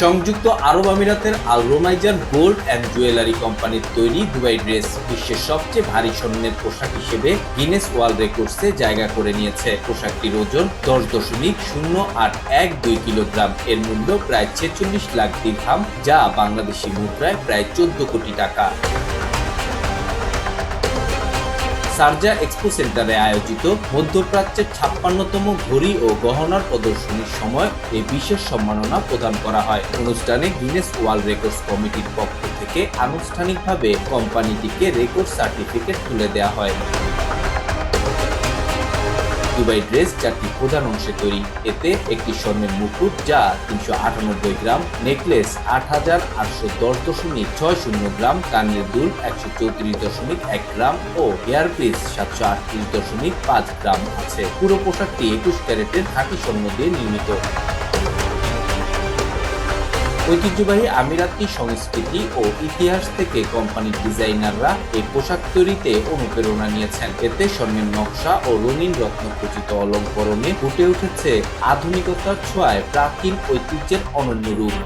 সংযুক্ত আরব আমিরাতের Al Romaizan gold and jewellery কোম্পানির তৈরি দুবাই ড্রেস বিশ্বের সবচেয়ে ভারী স্বর্ণের পোশাক হিসেবে গিনেস ওয়ার্ল্ড রেকর্ডসে জায়গা করে নিয়েছে। পোশাকটির ওজন দশ দশমিক শূন্য আট এক দুই কিলোগ্রাম। এর মূল্য প্রায় ছেচল্লিশ লাখ দিরহাম, যা বাংলাদেশি মুদ্রায় প্রায় চোদ্দ কোটি টাকা। সারজা এক্সপো সেন্টারে আয়োজিত মধ্যপ্রাচ্যের ছাপ্পান্নতম ঘড়ি ও গহনার প্রদর্শনীর সময় এই বিশেষ সম্মাননা প্রদান করা হয়। অনুষ্ঠানে গিনেস ওয়ার্ল্ড রেকর্ডস কমিটির পক্ষ থেকে আনুষ্ঠানিকভাবে কোম্পানিটিকে রেকর্ড সার্টিফিকেট তুলে দেওয়া হয়। দুবাই ড্রেস চারটি প্রধান অংশে তৈরি। এতে একটি স্বর্ণের মুকুট যা তিনশো আটানব্বই গ্রাম, নেকলেস আট হাজার আটশো দশ দশমিক ছয় শূন্য গ্রাম, কানের দুল একশো চৌত্রিশ দশমিক এক গ্রাম ও হেয়ার পিস সাতশো আটত্রিশ দশমিক পাঁচ গ্রাম আছে। পুরো পোশাকটি একুশ ক্যারেটের খাঁটি স্বর্ণ দিয়ে নির্মিত। ঐতিহ্যবাহী আমিরাতি সংস্কৃতি ও ইতিহাস থেকে কোম্পানির ডিজাইনাররা এই পোশাক তৈরিতে অনুপ্রেরণা নিয়েছেন। এতে স্বর্ণের নকশা ও রঙিন রত্নখচিত অলঙ্করণে ফুটে উঠেছে আধুনিকতার ছোঁয়ায় প্রাচীন ঐতিহ্যের অনন্য রূপ।